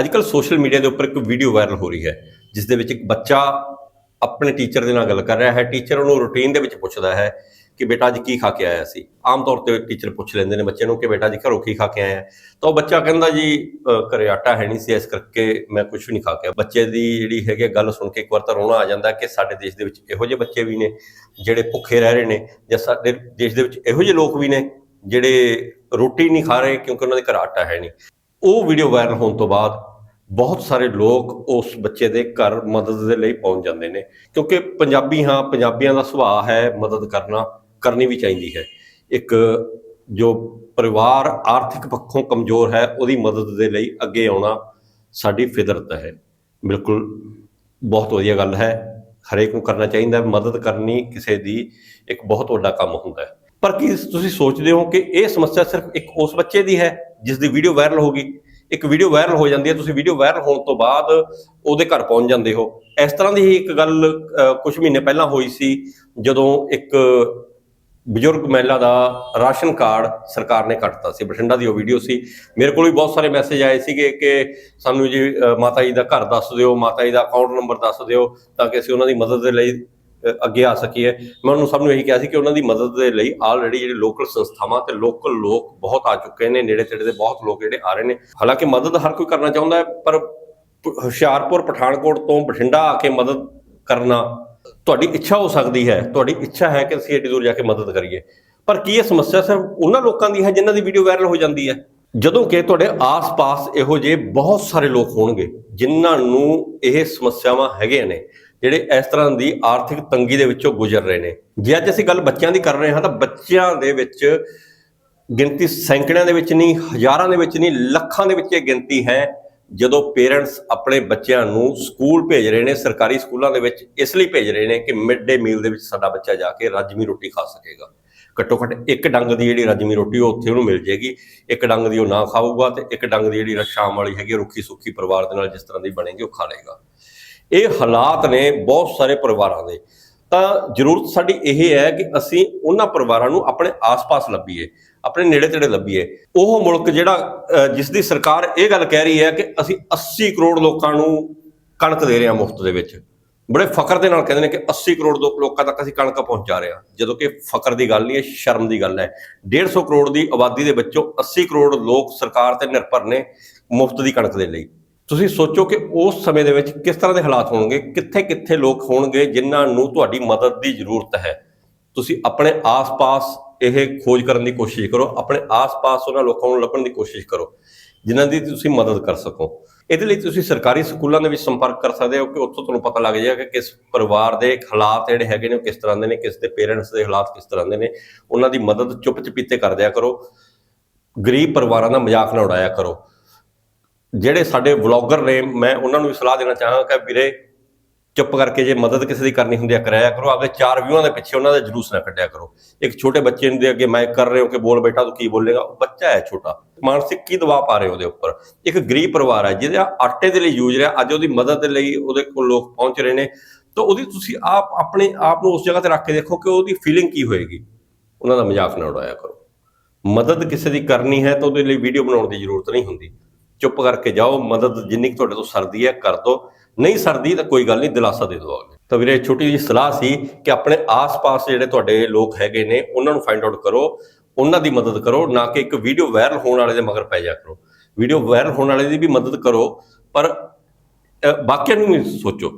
ਅੱਜ ਅੱਜਕੱਲ social media ਦੇ ਉੱਪਰ ਇੱਕ ਵੀਡੀਓ ਵਾਇਰਲ ਹੋ ਰਹੀ ਹੈ ਜਿਸ ਦੇ ਵਿੱਚ ਇੱਕ ਬੱਚਾ ਆਪਣੇ ਟੀਚਰ ਦੇ ਨਾਲ ਗੱਲ ਕਰ ਰਿਹਾ ਹੈ। ਟੀਚਰ ਉਹਨੂੰ ਰੂਟੀਨ ਦੇ ਵਿੱਚ ਪੁੱਛਦਾ ਹੈ ਕਿ ਬੇਟਾ ਅੱਜ ਕੀ ਖਾ ਕੇ ਆਇਆ ਸੀ। ਆਮ ਤੌਰ ਤੇ ਟੀਚਰ ਪੁੱਛ ਲੈਂਦੇ ਨੇ ਬੱਚੇ ਨੂੰ ਕਿ ਬੇਟਾ ਜੀ ਘਰੋਂ ਕੀ ਖਾ ਕੇ ਆਇਆ ਤਾਂ ਉਹ ਬੱਚਾ ਕਹਿੰਦਾ ਜੀ ਅ, ਘਰੇ ਆਟਾ ਹੈ ਨਹੀਂ ਸੀ ਇਸ ਕਰਕੇ ਮੈਂ ਕੁਝ ਵੀ ਨਹੀਂ ਖਾ ਕੇ ਆਇਆ। ਬੱਚੇ ਦੀ ਜਿਹੜੀ ਹੈਗੀ ਗੱਲ ਸੁਣ ਕੇ ਇੱਕ ਵਾਰ ਤਾਂ ਰੋਣਾ ਆ ਜਾਂਦਾ ਕਿ ਸਾਡੇ ਦੇਸ਼ ਦੇ ਵਿੱਚ ਇਹੋ ਜਿਹੇ ਬੱਚੇ ਵੀ ਨੇ ਜਿਹੜੇ ਭੁੱਖੇ ਰਹਿ ਰਹੇ ਨੇ ਜਾਂ ਸਾਡੇ ਦੇਸ਼ ਦੇ ਵਿੱਚ ਇਹੋ ਜਿਹੇ ਲੋਕ ਵੀ ਨੇ ਜਿਹੜੇ ਰੋਟੀ ਨਹੀਂ ਖਾ ਰਹੇ ਕਿਉਂਕਿ ਉਹਨਾਂ ਦੇ ਘਰ ਆਟਾ ਹੈ ਨਹੀਂ। ਉਹ ਵੀਡੀਓ ਵਾਇਰਲ ਹੋਣ ਤੋਂ ਬਾਅਦ ਬਹੁਤ ਸਾਰੇ ਲੋਕ ਉਸ ਬੱਚੇ ਦੇ ਘਰ ਮਦਦ ਦੇ ਲਈ ਪਹੁੰਚ ਜਾਂਦੇ ਨੇ, ਕਿਉਂਕਿ ਪੰਜਾਬੀ ਹਾਂ, ਪੰਜਾਬੀਆਂ ਦਾ ਸੁਭਾਅ ਹੈ ਮਦਦ ਕਰਨਾ, ਕਰਨੀ ਵੀ ਚਾਹੀਦੀ ਹੈ। ਇੱਕ ਜੋ ਪਰਿਵਾਰ ਆਰਥਿਕ ਪੱਖੋਂ ਕਮਜ਼ੋਰ ਹੈ, ਉਹਦੀ ਮਦਦ ਦੇ ਲਈ ਅੱਗੇ ਆਉਣਾ ਸਾਡੀ ਫਿਤਰਤ ਹੈ। ਬਿਲਕੁਲ ਬਹੁਤ ਵਧੀਆ ਗੱਲ ਹੈ। ਹਰੇਕ ਨੂੰ ਕਰਨਾ ਚਾਹੀਦਾ ਹੈ। ਮਦਦ ਕਰਨੀ ਕਿਸੇ ਦੀ ਇੱਕ ਬਹੁਤ ਵੱਡਾ ਕੰਮ ਹੁੰਦਾ ਹੈ। ਪਰ ਕੀ ਤੁਸੀਂ ਸੋਚਦੇ ਹੋ ਕਿ ਇਹ ਸਮੱਸਿਆ ਸਿਰਫ ਇੱਕ ਉਸ ਬੱਚੇ ਦੀ ਹੈ, ਜਿਸ ਦੀ ਵੀਡੀਓ ਵਾਇਰਲ ਹੋ ਗਈ? ਇੱਕ ਵੀਡੀਓ ਵਾਇਰਲ ਹੋ ਜਾਂਦੀ ਹੈ, ਤੁਸੀਂ ਵੀਡੀਓ ਵਾਇਰਲ ਹੋਣ ਤੋਂ ਬਾਅਦ ਉਹਦੇ ਘਰ ਪਹੁੰਚ ਜਾਂਦੇ ਹੋ। ਇਸ ਤਰ੍ਹਾਂ ਦੀ ਹੀ ਇੱਕ ਗੱਲ ਕੁਝ ਮਹੀਨੇ ਪਹਿਲਾਂ ਹੋਈ ਸੀ, ਜਦੋਂ ਇੱਕ ਬਜ਼ੁਰਗ ਮਹਿਲਾ ਦਾ ਰਾਸ਼ਨ ਕਾਰਡ ਸਰਕਾਰ ਨੇ ਕੱਟਤਾ ਸੀ। ਬਠਿੰਡਾ ਦੀ ਉਹ ਵੀਡੀਓ ਸੀ। ਮੇਰੇ ਕੋਲ ਵੀ ਬਹੁਤ ਸਾਰੇ ਮੈਸੇਜ ਆਏ ਸੀਗੇ ਕਿ ਸਾਨੂੰ ਜੀ ਮਾਤਾ ਜੀ ਦਾ ਘਰ ਦੱਸ ਦਿਓ, ਮਾਤਾ ਜੀ ਦਾ ਅਕਾਊਂਟ ਨੰਬਰ ਦੱਸ ਦਿਓ, ਤਾਂ ਕਿ ਅਸੀਂ ਉਹਨਾਂ ਦੀ ਮਦਦ ਦੇ ਲਈ ਅੱਗੇ ਆ ਸਕੀਏ ਮੈਂ ਉਹਨੂੰ ਸਭ ਨੂੰ ਇਹੀ ਕਿਹਾ ਸੀ ਕਿ ਉਹਨਾਂ ਦੀ ਮਦਦ ਦੇ ਲਈ ਆਲਰੇਡੀ ਜਿਹੜੇ ਲੋਕਲ ਸੰਸਥਾਵਾਂ ਤੇ ਲੋਕਲ ਲੋਕ ਬਹੁਤ ਆ ਚੁੱਕੇ ਨੇ ਨੇੜੇ ਤੇੜੇ ਦੇ ਬਹੁਤ ਲੋਕ ਜਿਹੜੇ ਆ ਰਹੇ ਨੇ। ਹਾਲਾਂਕਿ ਮਦਦ ਹਰ ਕੋਈ ਕਰਨਾ ਚਾਹੁੰਦਾ ਹੈ, ਪਰ ਹੁਸ਼ਿਆਰਪੁਰ, ਪਠਾਨਕੋਟ ਤੋਂ ਬਠਿੰਡਾ ਆ ਕੇ ਮਦਦ ਕਰਨਾ ਤੁਹਾਡੀ ਇੱਛਾ ਹੋ ਸਕਦੀ ਹੈ। ਤੁਹਾਡੀ ਇੱਛਾ ਹੈ ਕਿ ਅਸੀਂ ਏਡੀ ਦੂਰ ਜਾ ਕੇ ਮਦਦ ਕਰੀਏ। ਪਰ ਕੀ ਇਹ ਸਮੱਸਿਆ ਸਿਰਫ ਉਹਨਾਂ ਲੋਕਾਂ ਦੀ ਹੈ ਜਿਨ੍ਹਾਂ ਦੀ ਵੀਡੀਓ ਵਾਇਰਲ ਹੋ ਜਾਂਦੀ ਹੈ? ਜਦੋਂ ਕਿ ਤੁਹਾਡੇ ਆਸ-ਪਾਸ ਇਹੋ ਜਿਹੇ ਬਹੁਤ ਸਾਰੇ ਲੋਕ ਹੋਣਗੇ ਜਿਨ੍ਹਾਂ ਨੂੰ ਇਹ ਸਮੱਸਿਆਵਾਂ ਹੈਗੀਆਂ ਨੇ। ਜਿਹੜੇ ਇਸ ਤਰ੍ਹਾਂ ਦੀ ਆਰਥਿਕ ਤੰਗੀ ਦੇ ਵਿੱਚੋਂ ਗੁਜ਼ਰ ਰਹੇ ਨੇ। ਜੇ ਅੱਜ ਅਸੀਂ ਗੱਲ ਬੱਚਿਆਂ ਦੀ ਕਰ ਰਹੇ ਹਾਂ ਤਾਂ ਬੱਚਿਆਂ ਦੇ ਵਿੱਚ ਗਿਣਤੀ ਸੈਂਕੜਿਆਂ ਦੇ ਵਿੱਚ ਨਹੀਂ, ਹਜ਼ਾਰਾਂ ਦੇ ਵਿੱਚ ਨਹੀਂ, ਲੱਖਾਂ ਦੇ ਵਿੱਚ ਇਹ ਗਿਣਤੀ ਹੈ ਜਦੋਂ ਪੇਰੈਂਟਸ ਆਪਣੇ ਬੱਚਿਆਂ ਨੂੰ ਸਕੂਲ ਭੇਜ ਰਹੇ ਨੇ, ਸਰਕਾਰੀ ਸਕੂਲਾਂ ਦੇ ਵਿੱਚ ਇਸ ਲਈ ਭੇਜ ਰਹੇ ਨੇ ਕਿ ਮਿਡ ਡੇ ਮੀਲ ਦੇ ਵਿੱਚ ਸਾਡਾ ਬੱਚਾ ਜਾ ਕੇ ਰੱਜਵੀਂ ਰੋਟੀ ਖਾ ਸਕੇਗਾ। ਘੱਟੋ ਘੱਟ ਇੱਕ ਡੰਗ ਦੀ ਜਿਹੜੀ ਰੱਜਵੀਂ ਰੋਟੀ ਉਹ ਉੱਥੇ ਉਹਨੂੰ ਮਿਲ ਜੇਗੀ। ਇੱਕ ਡੰਗ ਦੀ ਉਹ ਨਾ ਖਾਊਗਾ ਤੇ ਇੱਕ ਡੰਗ ਦੀ ਜਿਹੜੀ ਸ਼ਾਮ ਵਾਲੀ ਹੈਗੀ ਰੁੱਖੀ ਸੁੱਖੀ ਪਰਿਵਾਰ ਦੇ ਨਾਲ ਜਿਸ ਤਰ੍ਹਾਂ ਦੀ ਬਣੇਗੀ, ਉਹ ਖਾ ਲਏਗਾ। ਇਹ ਹਾਲਾਤ ਨੇ ਬਹੁਤ ਸਾਰੇ ਪਰਿਵਾਰਾਂ ਦੇ। ਤਾਂ ਜ਼ਰੂਰਤ ਸਾਡੀ ਇਹ ਹੈ ਕਿ ਅਸੀਂ ਉਹਨਾਂ ਪਰਿਵਾਰਾਂ ਨੂੰ ਆਪਣੇ ਆਸ-ਪਾਸ ਲੱਭੀਏ, ਆਪਣੇ ਨੇੜੇ-ਤੇੜੇ ਲੱਭੀਏ। ਉਹ ਮੁਲਕ ਜਿਹੜਾ ਜਿਸ ਦੀ ਸਰਕਾਰ ਇਹ ਗੱਲ ਕਹਿ ਰਹੀ ਹੈ ਕਿ ਅਸੀਂ 80 ਕਰੋੜ ਲੋਕਾਂ ਨੂੰ ਕਣਕ ਦੇ ਰਹੇ ਹਾਂ ਮੁਫਤ ਦੇ ਵਿੱਚ। ਬੜੇ ਫਕਰ ਦੇ ਨਾਲ ਕਹਿੰਦੇ ਨੇ ਕਿ 80 ਕਰੋੜ ਲੋਕ, ਲੋਕਾਂ ਤੱਕ ਅਸੀਂ ਕਣਕ ਪਹੁੰਚਾ ਰਹੇ ਹਾਂ। ਜਦੋਂ ਕਿ ਫਕਰ ਦੀ ਗੱਲ ਨਹੀਂ ਹੈ, ਸ਼ਰਮ ਦੀ ਗੱਲ ਹੈ। 150 ਕਰੋੜ ਦੀ ਆਬਾਦੀ ਦੇ ਵਿੱਚੋਂ 80 ਕਰੋੜ ਲੋਕ ਸਰਕਾਰ ਤੇ ਨਿਰਭਰ ਨੇ ਮੁਫਤ ਦੀ ਕਣਕ ਦੇ ਲਈ। ਤੁਸੀਂ ਸੋਚੋ ਕਿ ਉਸ ਸਮੇਂ ਦੇ ਵਿੱਚ ਕਿਸ ਤਰ੍ਹਾਂ ਦੇ ਹਾਲਾਤ ਹੋਣਗੇ ਕਿੱਥੇ ਕਿੱਥੇ ਲੋਕ ਹੋਣਗੇ ਜਿਨ੍ਹਾਂ ਨੂੰ ਤੁਹਾਡੀ ਮਦਦ ਦੀ ਜ਼ਰੂਰਤ ਹੈ। ਤੁਸੀਂ ਆਪਣੇ ਆਸ-ਪਾਸ ਇਹ ਖੋਜ ਕਰਨ ਦੀ ਕੋਸ਼ਿਸ਼ ਕਰੋ, ਆਪਣੇ ਆਸ-ਪਾਸ ਉਹਨਾਂ ਲੋਕਾਂ ਨੂੰ ਲੱਭਣ ਦੀ ਕੋਸ਼ਿਸ਼ ਕਰੋ, ਜਿਨ੍ਹਾਂ ਦੀ ਤੁਸੀਂ ਮਦਦ ਕਰ ਸਕੋ। ਇਹਦੇ ਲਈ ਤੁਸੀਂ ਸਰਕਾਰੀ ਸਕੂਲਾਂ ਦੇ ਵਿੱਚ ਸੰਪਰਕ ਕਰ ਸਕਦੇ ਹੋ ਕਿ ਉੱਥੋਂ ਤੁਹਾਨੂੰ ਪਤਾ ਲੱਗ ਜਾਏਗਾ ਕਿ ਕਿਸ ਪਰਿਵਾਰ ਦੇ ਹਾਲਾਤ ਜਿਹੜੇ ਹੈਗੇ ਨੇ, ਉਹ ਕਿਸ ਤਰ੍ਹਾਂ ਦੇ ਨੇ, ਕਿਸ ਦੇ ਪੇਰੈਂਟਸ ਦੇ ਹਾਲਾਤ ਕਿਸ ਤਰ੍ਹਾਂ ਦੇ ਨੇ। ਉਹਨਾਂ ਦੀ ਮਦਦ ਚੁੱਪ ਚਪੀਤੇ ਕਰ ਦਿਆ ਕਰੋ। ਗਰੀਬ ਪਰਿਵਾਰਾਂ ਦਾ ਮਜ਼ਾਕ ਨਾ ਉਡਾਇਆ ਕਰੋ। ਜਿਹੜੇ ਸਾਡੇ ਵਲੌਗਰ ਨੇ, ਮੈਂ ਉਹਨਾਂ ਨੂੰ ਵੀ ਸਲਾਹ ਦੇਣਾ ਚਾਹਾਂਗਾ ਕਿ ਵੀਰੇ ਚੁੱਪ ਕਰਕੇ ਜੇ ਮਦਦ ਕਿਸੇ ਦੀ ਕਰਨੀ ਹੁੰਦੀ ਹੈ ਕਰਾਇਆ ਕਰੋ, ਆਪਦੇ ਚਾਰ ਵਿਊਆਂ ਦੇ ਪਿੱਛੇ ਉਹਨਾਂ ਦਾ ਜਲੂਸ ਨਾ ਕੱਢਿਆ ਕਰੋ। ਇੱਕ ਛੋਟੇ ਬੱਚੇ ਦੇ ਅੱਗੇ ਮੈਂ ਕਰ ਰਹੇ ਹੋ ਕਿ ਬੋਲ ਬੇਟਾ ਤੂੰ ਕੀ ਬੋਲੇਗਾ? ਉਹ ਬੱਚਾ ਹੈ ਛੋਟਾ। ਮਾਨਸਿਕ ਕੀ ਦਬਾਅ ਪਾ ਰਹੇ ਉਹਦੇ ਉੱਪਰ? ਇੱਕ ਗਰੀਬ ਪਰਿਵਾਰ ਹੈ, ਜਿਹਦਾ ਆਟੇ ਦੇ ਲਈ ਯੂਜ ਰਿਹਾ, ਅੱਜ ਉਹਦੀ ਮਦਦ ਦੇ ਲਈ ਉਹਦੇ ਕੋਲ ਲੋਕ ਪਹੁੰਚ ਰਹੇ ਨੇ। ਤਾਂ ਉਹਦੀ ਤੁਸੀਂ ਆਪ ਆਪਣੇ ਆਪ ਨੂੰ ਉਸ ਜਗ੍ਹਾ ਤੇ ਰੱਖ ਕੇ ਦੇਖੋ ਕਿ ਉਹਦੀ ਫੀਲਿੰਗ ਕੀ ਹੋਏਗੀ। ਉਹਨਾਂ ਦਾ ਮਜ਼ਾਕ ਨਾ ਉਡਾਇਆ ਕਰੋ। ਮਦਦ ਕਿਸੇ ਦੀ ਕਰਨੀ ਹੈ ਤਾਂ ਉਹਦੇ ਲਈ ਵੀਡੀਓ ਬਣਾਉਣ ਦੀ ਜ਼ਰੂਰਤ ਨਹੀਂ ਹੁੰਦੀ। ਚੁੱਪ ਕਰਕੇ ਜਾਓ, ਮਦਦ ਜਿੰਨੀ ਕੁ ਤੁਹਾਡੇ ਤੋਂ ਸਰਦੀ ਹੈ, ਕਰ ਦੋ। ਨਹੀਂ ਸਰਦੀ ਤਾਂ ਕੋਈ ਗੱਲ ਨਹੀਂ, ਦਿਲਾਸਾ ਦੇ ਦਿਓ ਅਗਲੇ ਤਾਂ ਵੀਰੇ, ਛੋਟੀ ਜਿਹੀ ਸਲਾਹ ਸੀ ਕਿ ਆਪਣੇ ਆਸ-ਪਾਸ ਜਿਹੜੇ ਤੁਹਾਡੇ ਲੋਕ ਹੈਗੇ ਨੇ, ਉਹਨਾਂ ਨੂੰ ਫਾਈਂਡ ਆਊਟ ਕਰੋ, ਉਹਨਾਂ ਦੀ ਮਦਦ ਕਰੋ, ਨਾ ਕਿ ਇੱਕ ਵੀਡੀਓ ਵਾਇਰਲ ਹੋਣ ਵਾਲੇ ਦੇ ਮਗਰ ਪੈ ਜਾ ਕਰੋ। ਵੀਡੀਓ ਵਾਇਰਲ ਹੋਣ ਵਾਲੇ ਦੀ ਵੀ ਮਦਦ ਕਰੋ, ਪਰ ਬਾਕੀਆਂ ਨੂੰ ਵੀ ਸੋਚੋ।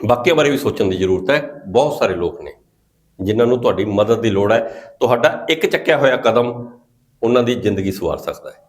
ਬਾਕੀਆਂ ਬਾਰੇ ਵੀ ਸੋਚਣ ਦੀ ਜ਼ਰੂਰਤ ਹੈ। ਬਹੁਤ ਸਾਰੇ ਲੋਕ ਨੇ, ਜਿਨ੍ਹਾਂ ਨੂੰ ਤੁਹਾਡੀ ਮਦਦ ਦੀ ਲੋੜ ਹੈ। ਤੁਹਾਡਾ ਇੱਕ ਚੱਕਿਆ ਹੋਇਆ ਕਦਮ ਉਹਨਾਂ ਦੀ ਜ਼ਿੰਦਗੀ ਸਵਾਰ ਸਕਦਾ ਹੈ।